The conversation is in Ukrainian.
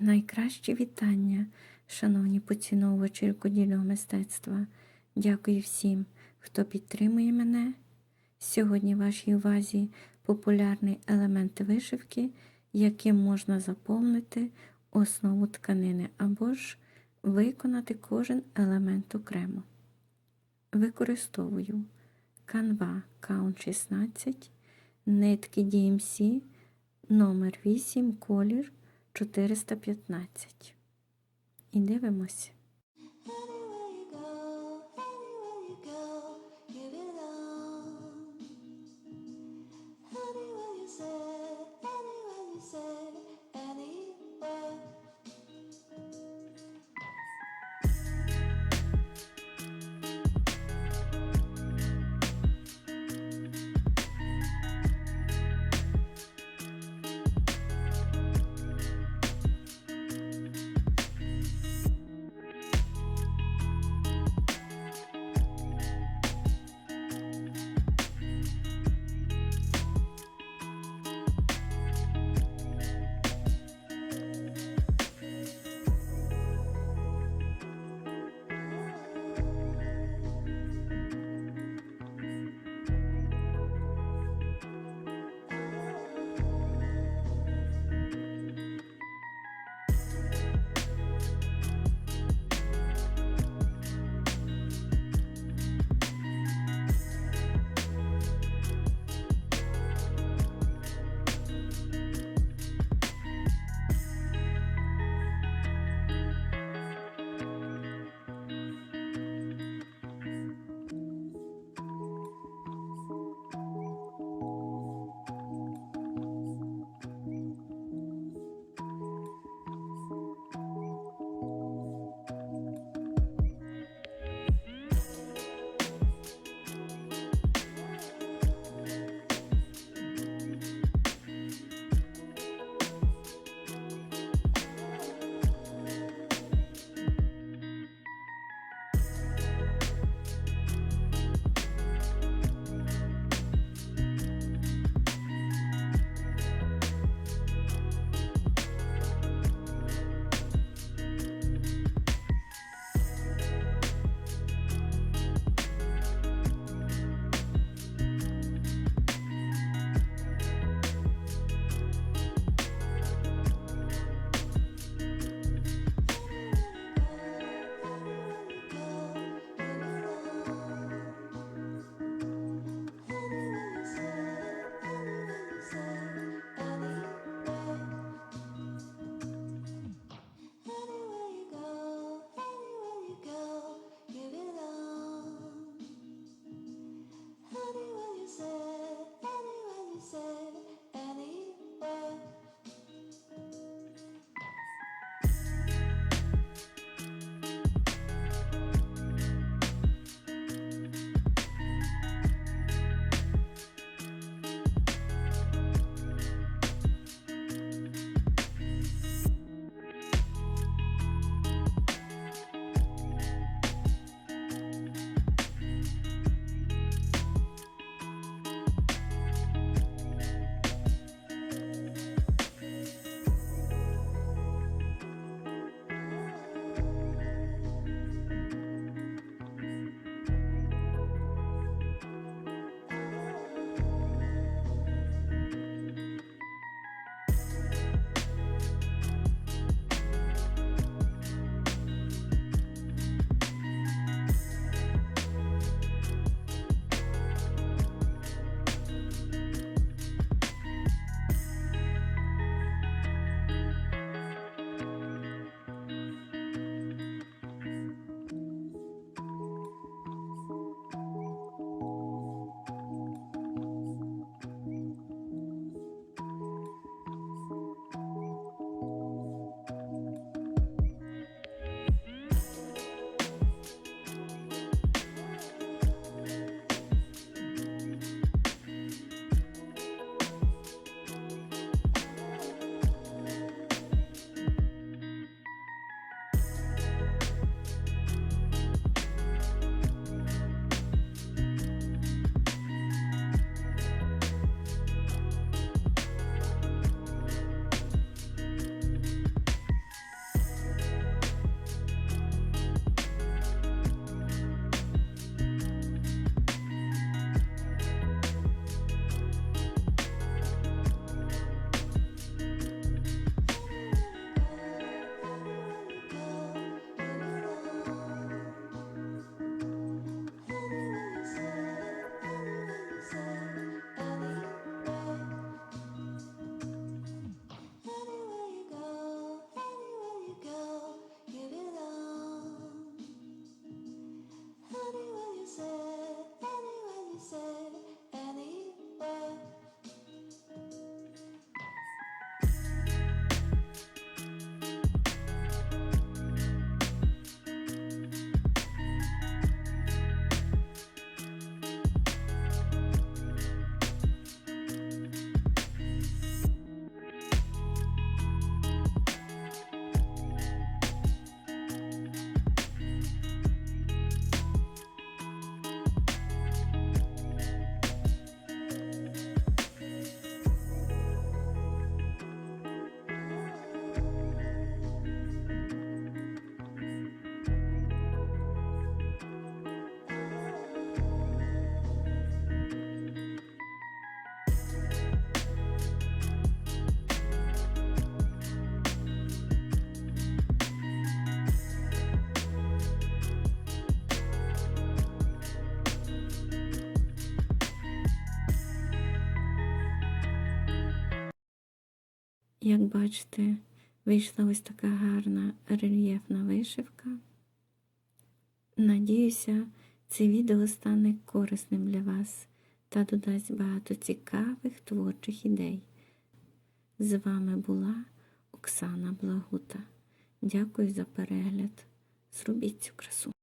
Найкращі вітання, шановні поціновувачі рукодільного мистецтва. Дякую всім, хто підтримує мене. Сьогодні в вашій увазі популярний елемент вишивки, яким можна заповнити основу тканини або ж виконати кожен елемент окремо. Використовую Canva Count 16, нитки DMC номер 8, колір 415. І дивимось. Як бачите, вийшла ось така гарна рельєфна вишивка. Надіюся, це відео стане корисним для вас та додасть багато цікавих творчих ідей. З вами була Оксана Благута. Дякую за перегляд. Зробіть цю красу.